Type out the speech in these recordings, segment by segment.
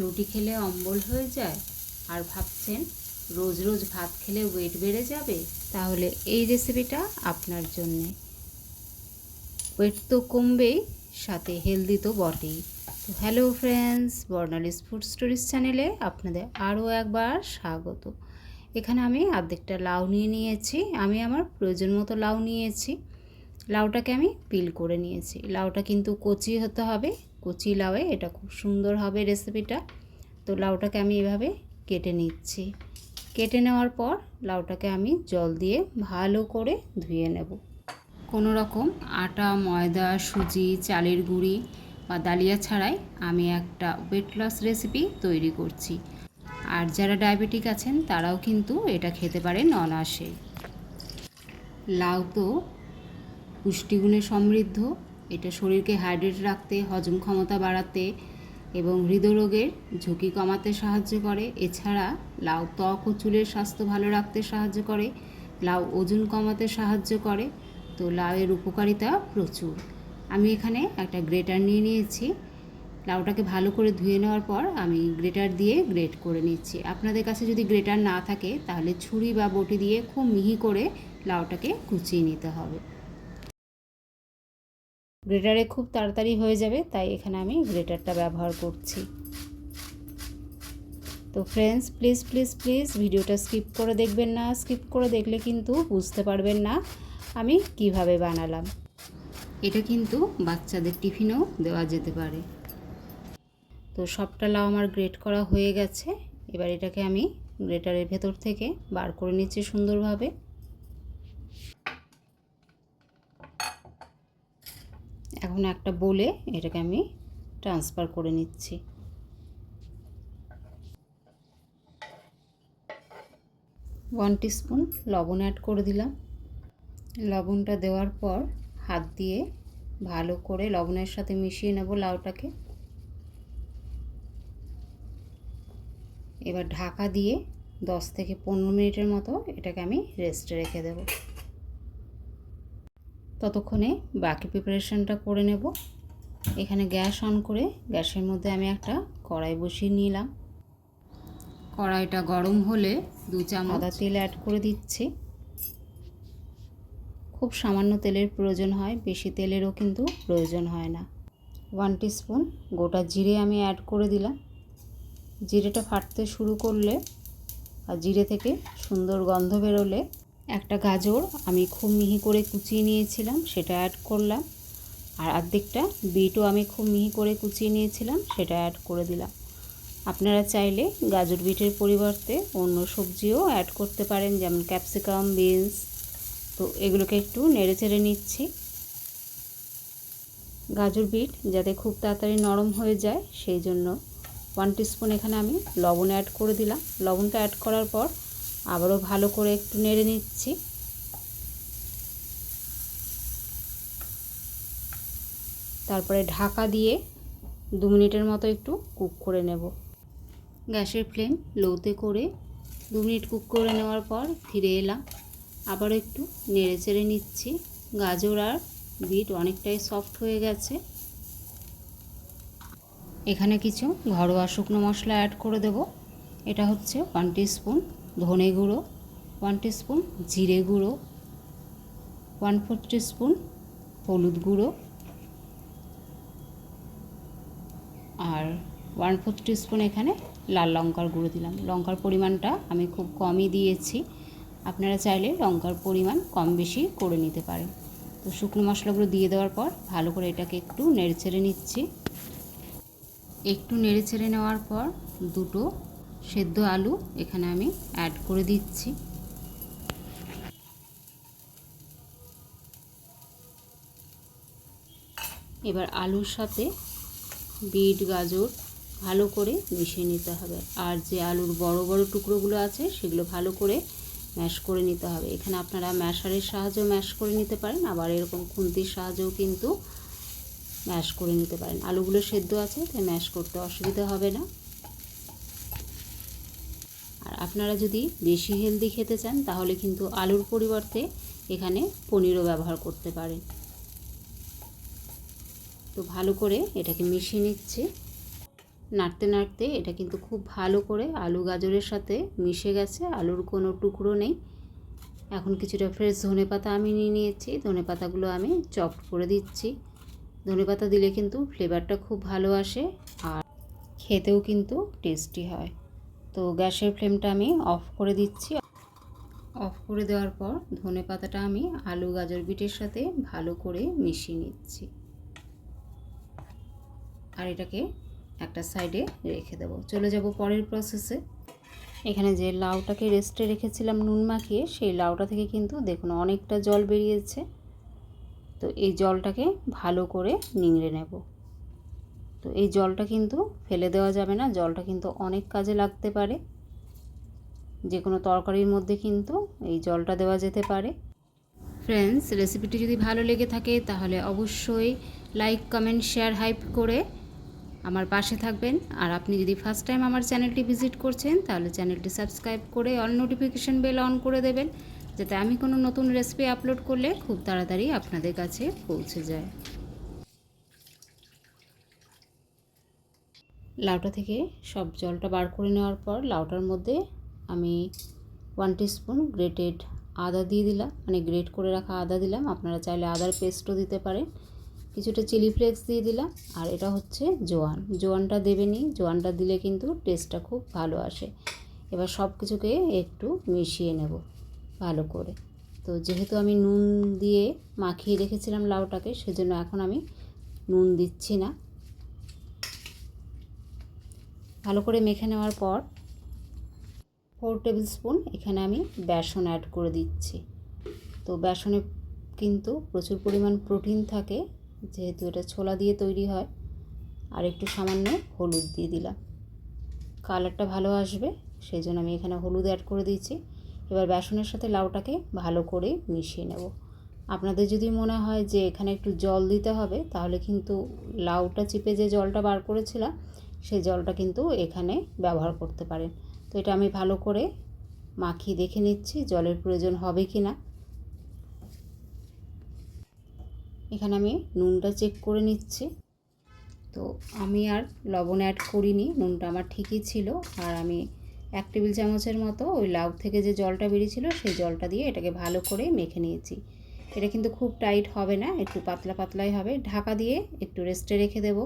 রুটি খেলে অম্বল হয়ে যায় আর ভাবছেন রোজ রোজ ভাত খেলে ওয়েট বেড়ে যাবে, তাহলে এই রেসিপিটা আপনার জন্যে। ওয়েট তো কমবেই, সাথে হেলদি তো বটেই। তো হ্যালো ফ্রেন্ডস বর্ণালিস ফুড স্টোরিজ চ্যানেলে আপনাদের আরও একবার স্বাগত। এখানে আমি অর্ধেকটা লাউ নিয়ে নিয়েছি, আমি আমার প্রয়োজন মতো লাউ নিয়েছি। লাউটাকে আমি পিল করে নিয়েছি। লাউটা কিন্তু কচি হতে হবে কচি লাউয়ে, এটা খুব সুন্দর হবে রেসিপিটা। তো লাউটাকে আমি এভাবে কেটে নিচ্ছি। কেটে নেওয়ার পর লাউটাকে আমি জল দিয়ে ভালো করে ধুয়ে নেব। কোনো রকম আটা, ময়দা, সুজি, চালের গুঁড়ি বা ডালিয়া ছাড়াই আমি একটা ওয়েট লস রেসিপি তৈরি করছি। আর যারা ডায়াবেটিক আছেন, তারাও কিন্তু এটা খেতে পারেন অনায়াসে লাউ তো পুষ্টিগুণে সমৃদ্ধ। এটা শরীরকে হাইড্রেট রাখতে, হজম ক্ষমতা বাড়াতে এবং হৃদরোগের ঝুঁকি কমাতে সাহায্য করে। এছাড়া লাউ ত্বক ও চুলের স্বাস্থ্য ভালো রাখতে সাহায্য করে, লাউ ওজন কমাতে সাহায্য করে। তো লাউয়ের উপকারিতা প্রচুর। আমি এখানে একটা গ্রেটার নিয়ে নিয়েছি। লাউটাকে ভালো করে ধুয়ে নেওয়ার পর আমি গ্রেটার দিয়ে গ্রেট করে নিচ্ছি। আপনাদের কাছে যদি গ্রেটার না থাকে, তাহলে ছুরি বা বটি দিয়ে খুব মিহি করে লাউটাকে কুচিয়ে নিতে হবে। গ্রেটারে খুব তাড়াতাড়ি হয়ে যাবে, তাই এখানে আমি গ্রেটারটা ব্যবহার করছি। তো ফ্রেন্ডস প্লিজ প্লিজ প্লিজ ভিডিওটা স্কিপ করে দেখবেন না। স্কিপ করে দেখলে কিন্তু বুঝতে পারবেন না আমি কীভাবে বানালাম। এটা কিন্তু বাচ্চাদের টিফিনেও দেওয়া যেতে পারে। তো সবটা লাউ আমার গ্রেট করা হয়ে গেছে। এবার এটাকে আমি গ্রেটারের ভেতর থেকে বার করে নিচ্ছি সুন্দরভাবে। এখন একটা বলে এটাকে আমি ট্রান্সফার করে নিচ্ছি। ওয়ান টিস্পুন লবণ অ্যাড করে দিলাম। লবণটা দেওয়ার পর হাত দিয়ে ভালো করে লবণের সাথে মিশিয়ে নেব লাউটাকে। এবার ঢাকা দিয়ে দশ থেকে পনেরো মিনিটের মতো এটাকে আমি রেস্টে রেখে দেব। ততক্ষণে বাকি প্রিপারেশনটা করে নেব। এখানে গ্যাস অন করে গ্যাসের মধ্যে আমি একটা কড়াই বসিয়ে নিলাম। কড়াইটা গরম হলে দু চামচ আদা তেল অ্যাড করে দিচ্ছি। খুব সামান্য তেলের প্রয়োজন হয় বেশি তেলেরও কিন্তু প্রয়োজন হয় না। ওয়ান স্পুন গোটা জিরে আমি অ্যাড করে দিলাম। জিরেটা ফাটতে শুরু করলে আর জিরে থেকে সুন্দর গন্ধ বেরোলে একটা গাজর আমি খুব মিহি করে কুচিয়ে নিয়েছিলাম, সেটা অ্যাড করলাম। আর অর্ধেকটা বিটও আমি খুব মিহি করে কুচিয়ে নিয়েছিলাম, সেটা অ্যাড করে দিলাম। আপনারা চাইলে গাজর বিটের পরিবর্তে অন্য সবজিও অ্যাড করতে পারেন, যেমন ক্যাপসিকাম বিনস তো এগুলোকে একটু নেড়ে চেড়ে নিচ্ছি। গাজর বিট যাতে খুব তাড়াতাড়ি নরম হয়ে যায়, সেই জন্য ওয়ান টিস্পুন এখানে আমি লবণ অ্যাড করে দিলাম। লবণটা অ্যাড করার পর আবারও ভালো করে একটু নেড়ে নিচ্ছি। তারপরে ঢাকা দিয়ে দু মিনিটের মতো একটু কুক করে নেব। গ্যাসের ফ্লেম লোতে করে দু মিনিট কুক করে নেওয়ার পর ফিরে এলাম। আবার একটু নেড়ে চেড়ে নিচ্ছি। গাজর আর বিট অনেকটাই সফট হয়ে গেছে। এখানে কিছু ঘরোয়া শুকনো মশলা অ্যাড করে দেব। এটা হচ্ছে ওয়ান স্পুন ধনে গুঁড়ো ওয়ান স্পুন জিরে গুঁড়ো ওয়ান ফোর স্পুন হলুদ গুঁড়ো আর ওয়ান ফোর স্পুন এখানে লাল লঙ্কার গুঁড়ো দিলাম। লঙ্কার পরিমাণটা আমি খুব কমই দিয়েছি। আপনারা চাইলে লঙ্কার পরিমাণ কম বেশি করে নিতে পারেন। তো শুকনো মশলাগুলো দিয়ে দেওয়ার পর ভালো করে এটাকে একটু নেড়ে ছেড়ে নিচ্ছি। একটু নেড়ে ছেড়ে নেওয়ার পর দুটো সেদ্ধ আলু এখানে আমি অ্যাড করে দিচ্ছি। এবার আলুর সাথে বিট, গাজর ভালো করে মিশিয়ে নিতে হবে। আর যে আলুর বড় বড় টুকরোগুলো আছে সেগুলো ভালো করে ম্যাশ করে নিতে হবে। এখানে আপনারা ম্যাশারের সাহায্যেও ম্যাশ করে নিতে পারেন, আবার এরকম খুন্তির সাহায্যেও কিন্তু ম্যাশ করে নিতে পারেন। আলুগুলো সেদ্ধ আছে, তাই ম্যাশ করতে অসুবিধা হবে না। আপনারা যদি বেশি হেলদি খেতে চান, তাহলে কিন্তু আলুর পরিবর্তে এখানে পনিরও ব্যবহার করতে পারেন। তো ভালো করে এটাকে মিশিয়ে নিচ্ছি। নাড়তে নাড়তে এটা কিন্তু খুব ভালো করে আলু গাজরের সাথে মিশে গেছে, আলুর কোনো টুকরো নেই। এখন কিছুটা ফ্রেশ ধনে পাতা আমি নিয়ে নিয়েছি, ধনে পাতাগুলো আমি চপ করে দিচ্ছি। ধনে পাতা দিলে কিন্তু ফ্লেভারটা খুব ভালো আসে আর খেতেও কিন্তু টেস্টি হয়। তো গ্যাসের ফ্লেমটা আমি অফ করে দিচ্ছি। অফ করে দেওয়ার পর ধনে পাতাটা আমি আলু গাজর বিটের সাথে ভালো করে মিশিয়ে নিচ্ছি। আর এটাকে একটা সাইডে রেখে দেবো। চলে যাব পরের প্রসেসে এখানে যে লাউটাকে রেস্টে রেখেছিলাম নুন মাখিয়ে, সেই লাউটা থেকে কিন্তু দেখুন অনেকটা জল বেরিয়েছে। তো এই জলটাকে ভালো করে নিংড়ে নেব। তো এই জলটা কিন্তু ফেলে দেওয়া যাবে না। জলটা কিন্তু অনেক কাজে লাগতে পারে। যে কোনো তরকারির মধ্যে কিন্তু এই জলটা দেওয়া যেতে পারে। ফ্রেন্ডস রেসিপিটি যদি ভালো লেগে থাকে, তাহলে অবশ্যই লাইক কমেন্ট শেয়ার হাইপ করে আমার পাশে থাকবেন। আর আপনি যদি ফার্স্ট টাইম আমার চ্যানেলটি ভিজিট করছেন, তাহলে চ্যানেলটি সাবস্ক্রাইব করে অল নোটিফিকেশান বেল অন করে দেবেন, যাতে আমি কোনো নতুন রেসিপি আপলোড করলে খুব তাড়াতাড়ি আপনাদের কাছে পৌঁছে যায়। লাউটা থেকে সব জলটা বার করে নেওয়ার পর লাউটার মধ্যে আমি ওয়ান স্পুন গ্রেটেড আদা দিয়ে দিলাম। মানে গ্রেট করে রাখা আদা দিলাম। আপনারা চাইলে আদার পেস্টও দিতে পারেন। কিছুটা চিলি ফ্লেক্স দিয়ে দিলাম। আর এটা হচ্ছে জোয়ান। জোয়ানটা দেবেনি জোয়ানটা দিলে কিন্তু টেস্টটা খুব ভালো আসে। এবার সব কিছুকে একটু মিশিয়ে নেব ভালো করে। তো যেহেতু আমি নুন দিয়ে মাখিয়ে রেখেছিলাম লাউটাকে, সেজন্য এখন আমি নুন দিচ্ছি না। ভালো করে মেখে নেওয়ার পর ফোর টেবিল স্পুন এখানে আমি বেসন অ্যাড করে দিচ্ছি। তো বেসনে কিন্তু প্রচুর পরিমাণ প্রোটিন থাকে, যেহেতু এটা ছোলা দিয়ে তৈরি হয়, আর একটু সামান্য হলুদ দিয়ে দিলাম। কালারটা ভালো আসবে, সেই জন্য আমি এখানে হলুদ অ্যাড করে দিচ্ছি এবার বেসনের সাথে লাউটাকে ভালো করে মিশিয়ে নেব। আপনাদের যদি মনে হয় যে এখানে একটু জল দিতে হবে, তাহলে কিন্তু লাউটা চিপে যে জলটা বার করেছিলাম সেই জলটা কিন্তু এখানে ব্যবহার করতে পারেন। তো এটা আমি ভালো করে মাখিয়ে দেখে নিচ্ছি জলের প্রয়োজন হবে কি না এখানে আমি নুনটা চেক করে নিচ্ছি। তো আমি আর লবণ অ্যাড করিনি, নুনটা আমার ঠিকই ছিল। আর আমি এক টেবিল চামচের মতো ওই লাউ থেকে যে জলটা বেরিয়েছিল, সেই জলটা দিয়ে এটাকে ভালো করে মেখে নিয়েছি। এটা কিন্তু খুব টাইট হবে না, একটু পাতলা পাতলাই হবে। ঢাকা দিয়ে একটু রেস্টে রেখে দেব।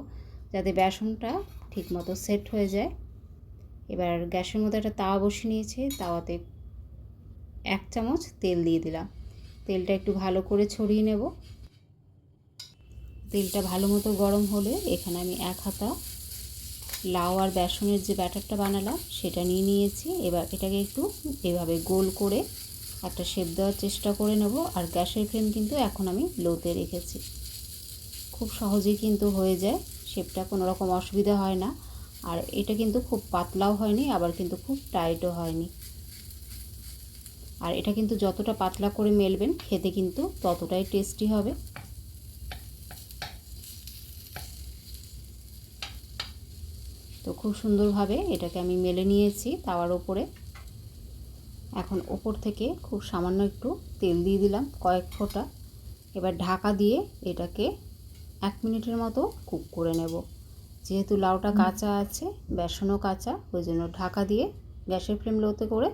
যাতে বেসনটা ঠিকমতো সেট হয়ে যায়। এবার গ্যাসের মধ্যে একটা তাওয়া বসিয়ে নিয়েছি। তাওয়াতে এক চামচ তেল দিয়ে দিলাম। তেলটা একটু ভালো করে ছড়িয়ে নেব। তেলটা ভালো মতো গরম হলে এখানে আমি এক হাতা লাউ আর বেসনের যে ব্যাটারটা বানালাম, সেটা নিয়ে নিয়েছি। এবার এটাকে একটু এভাবে গোল করে একটা শেপ দেওয়ার চেষ্টা করে নেব। আর গ্যাসের ফ্লেম কিন্তু এখন আমি লোতে রেখেছি। খুব সহজেই কিন্তু হয়ে যায়। শেপটা কোনো রকম অসুবিধা হয় না। আর এটা কিন্তু খুব পাতলাও হয়নি, আবার কিন্তু খুব টাইটও হয়নি। আর এটা কিন্তু যতটা পাতলা করে মেলবেন, খেতে কিন্তু ততটাই টেস্টি হবে। তো খুব সুন্দরভাবে এটাকে আমি মেলে নিয়েছি তাওয়ার ওপরে। এখন ওপর থেকে খুব সামান্য একটু তেল দিয়ে দিলাম কয়েক ফোঁটা। এবার ঢাকা দিয়ে এটাকে এক মিনিটের মতো কুক করে নেব। যেহেতু লাউটা কাঁচা আছে বেসনও কাঁচা ওই জন্য ঢাকা দিয়ে গ্যাসের ফ্লেম লোতে করে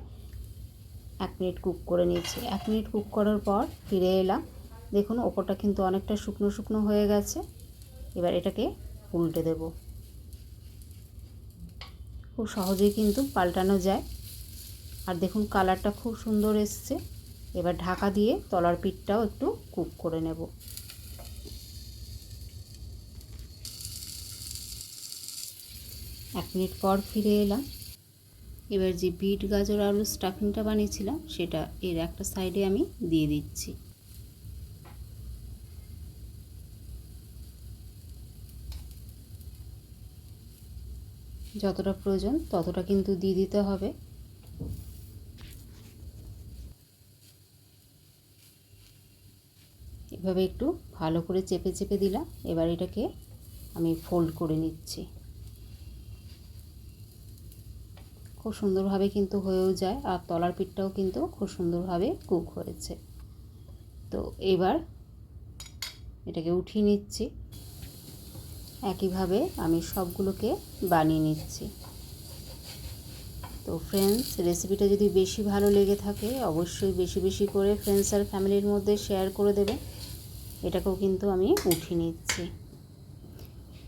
এক মিনিট কুক করে নিয়েছি। এক মিনিট কুক করার পর ফিরে এলাম। দেখুন ওপরটা কিন্তু অনেকটা শুকনো শুকনো হয়ে গেছে। এবার এটাকে উল্টে দেব। খুব সহজেই কিন্তু পাল্টানো যায়। আর দেখুন কালারটা খুব সুন্দর এসছে। এবার ঢাকা দিয়ে তলার পিঠটাও একটু কুক করে নেব এক মিনিট পর ফিরে এলাম। এবার যে বিট গাজর আলু স্টাফিংটা বানিয়েছিলাম, সেটা এর একটা সাইডে আমি দিয়ে দিচ্ছি। যতটা প্রয়োজন ততটা কিন্তু দিয়ে দিতে হবে। এভাবে একটু ভালো করে চেপে চেপে দিলাম। এবার এটাকে আমি ফোল্ড করে নিচ্ছি। খুব সুন্দরভাবে কিন্তু হয়েও যায় আর তলার পিঠটাও কিন্তু খুব সুন্দরভাবে কুক হয়েছে। তো এবার এটাকে উঠিয়ে নিচ্ছি। একইভাবে আমি সবগুলোকে বানিয়ে নিচ্ছি। তো ফ্রেন্ডস রেসিপিটা যদি বেশি ভালো লেগে থাকে, অবশ্যই বেশি বেশি করে ফ্রেন্ডস আর ফ্যামিলির মধ্যে শেয়ার করে দেবে এটাকেও কিন্তু আমি উঠিয়ে নিচ্ছি।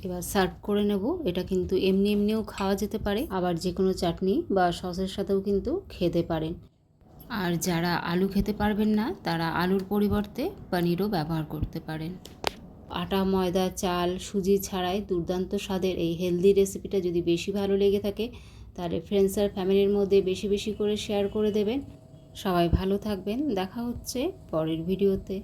এবার সার্ভ করে নেব। এটা কিন্তু এমনি এমনিও খাওয়া যেতে পারে, আবার যে কোনো চাটনি বা সসের সাথেও কিন্তু খেতে পারেন। আর যারা আলু খেতে পারবেন না, তারা আলুর পরিবর্তে পনিরও ব্যবহার করতে পারেন। আটা, ময়দা, চাল, সুজি ছাড়াই দুর্দান্ত স্বাদের এই হেলদি রেসিপিটা যদি বেশি ভালো লেগে থাকে, তাহলে ফ্রেন্ডস আর ফ্যামিলির মধ্যে বেশি বেশি করে শেয়ার করে দেবেন। সবাই ভালো থাকবেন। দেখা হচ্ছে পরের ভিডিওতে